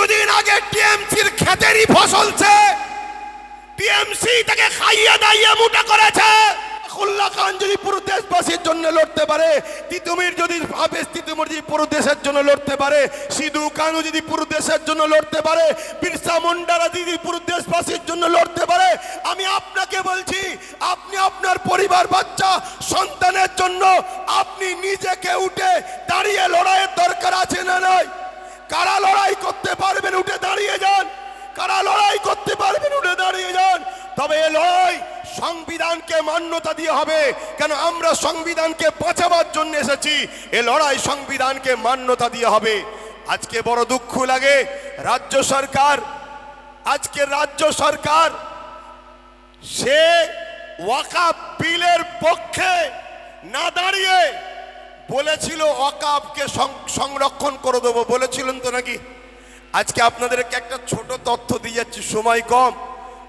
কিছুদিন আগে টিএমসির খেতেরই ফসলছে টিএমসি তাকে খাইয়ে দাইয়ে মোটা করেছে। খান যদি দেশবাসীর জন্য লড়তে পারে। তিতুমির যদি যদি দেশের জন্য লড়তে পারে, সিধু কানু যদি দেশের জন্য লড়তে পারে দেশবাসীর জন্য লড়তে পারে, আমি আপনাকে বলছি, আপনি আপনার পরিবার, বাচ্চা, সন্তানের জন্য আপনি নিজেকে উঠে দাঁড়িয়ে লড়াইয়ের দরকার আছে না নাই? কারা লড়াই করতে পারবেন? উঠে দাঁড়িয়ে যান। কারা লড়াই করতে পারবেন? উঠে দাঁড়িয়ে যান। তবে এ লড়াই সংবিধানকে মান্যতা দিয়ে হবে। কেন আমরা সংবিধানকে বাঁচাবার জন্য এসেছি? এ লড়াই সংবিধানকে মান্যতা দিয়ে হবে। আজকে বড় দুঃখ লাগে। রাজ্য সরকার, আজকে রাজ্য সরকার সে ওয়াকাব বিলের পক্ষে না দাঁড়িয়ে বলেছিল সং- সংরক্ষণ করে দেবো। বলেছিলেন তো নাকি? আজকে আপনাদেরকে একটা ছোট তথ্য দিয়ে যাচ্ছি, সময় কম।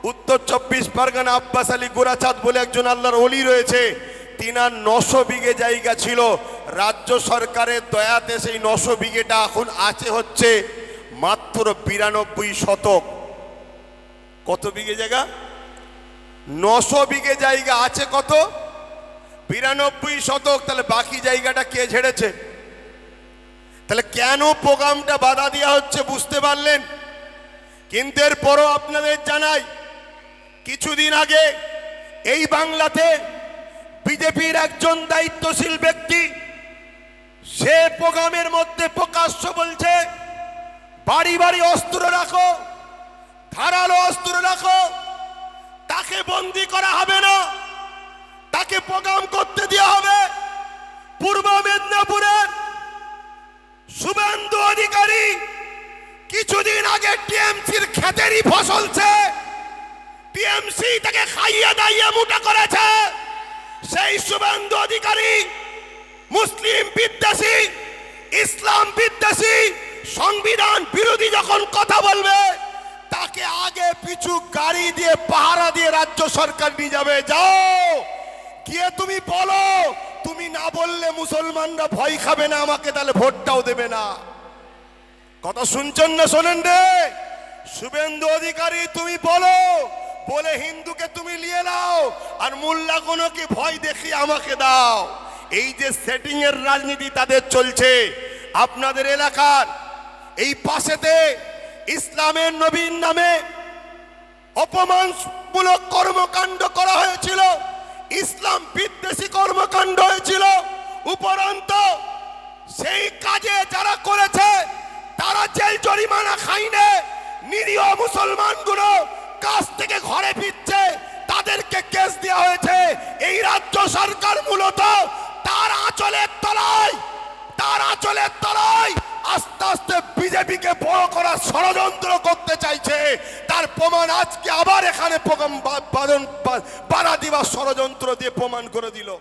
উত্তর চব্বিশ পরগনা আব্বাস আলী গোরাচাঁদ বলে একজন আল্লাহর অলি রয়েছে। তিনার নশো বিঘে জায়গা ছিল। রাজ্য সরকারের দয়াতে সেই নশো বিঘেটা এখন আছে হচ্ছে মাত্র বিরানব্বই শতক। কত বিঘে জায়গা? নশো বিঘে জায়গা আছে কত? বিরানব্বই শতক, তাহলে বাকি জায়গাটা কে ঝেড়েছে? তাহলে কেন প্রোগ্রামটা বাধা দেওয়া হচ্ছে বুঝতে পারলেন? কিন্তু এরপরও আপনাদের জানাই, কিছুদিন আগে এই বাংলাতে বিজেপির একজন দায়িত্বশীল ব্যক্তি, সে প্রোগ্রামের মধ্যে প্রকাশ্য বলছে, বাড়ি বাড়ি অস্ত্র রাখো, ধারালো অস্ত্র রাখো, তাকে বন্দি করা হবে না। তাকে প্রোগ্রাম করতে দেওয়া হবে। পূর্ব মেদিনীপুরের শুভেন্দু অধিকারী কিছুদিন আগে টিএমসির ক্ষেতেরই ফসলছে টিএমসি তাকে খাইয়ে দাইয়ে মোটা করেছে। সেই শুভেন্দু অধিকারী মুসলিম বিদ্বেষী, ইসলাম বিদ্বেষী, সংবিধান বিরোধী যখন কথা বলবে, তাকে আগে পিছু গাড়ি দিয়ে পাহারা দিয়ে রাজ্য সরকার নিয়ে যাবে। যাও! গিয়ে তুমি বলো? তুমি না বললে মুসলমানরা ভয় খাবে না, আমাকে তাহলে ভোটটাও দেবে না। কথা শুনছেন না শোনেন রে? শুভেন্দু অধিকারী, তুমি বলো, বলে হিন্দুকে তুমি নিয়ে নাও, আর মোল্লা কোনো কি ভয় দেখি আমাকে দাও? এই যে সেটিং এর রাজনীতি তাদের চলছে, আপনাদের এলাকার এই পাশেতে ইসলামের নবীন নামে অপমানমূলক কর্মকাণ্ড করা হয়েছিল। ইসলাম বিদ্বেষী কর্মকাণ্ড হয়েছিল। উপরন্ত সেই কাজে যারা করেছে, তারা জেল জরিমানা খাইনে নিরীহ মুসলমানগুলো কাজ থেকে ঘরে ফিরছে, তাদেরকে কেস দেওয়া হয়েছে। এই রাজ্য সরকার মূলত তার আঁচলের তলায় তার আঁচলের তলায়। আস্তে আস্তে বিজেপিকে বড় করার ষড়যন্ত্র করতে চাইছে। তার প্রমাণ আজকে আবার এখানে প্রোগ্রাম বা- বাদন- বাড়া দিবার ষড়যন্ত্র দিয়ে প্রমাণ করে দিল।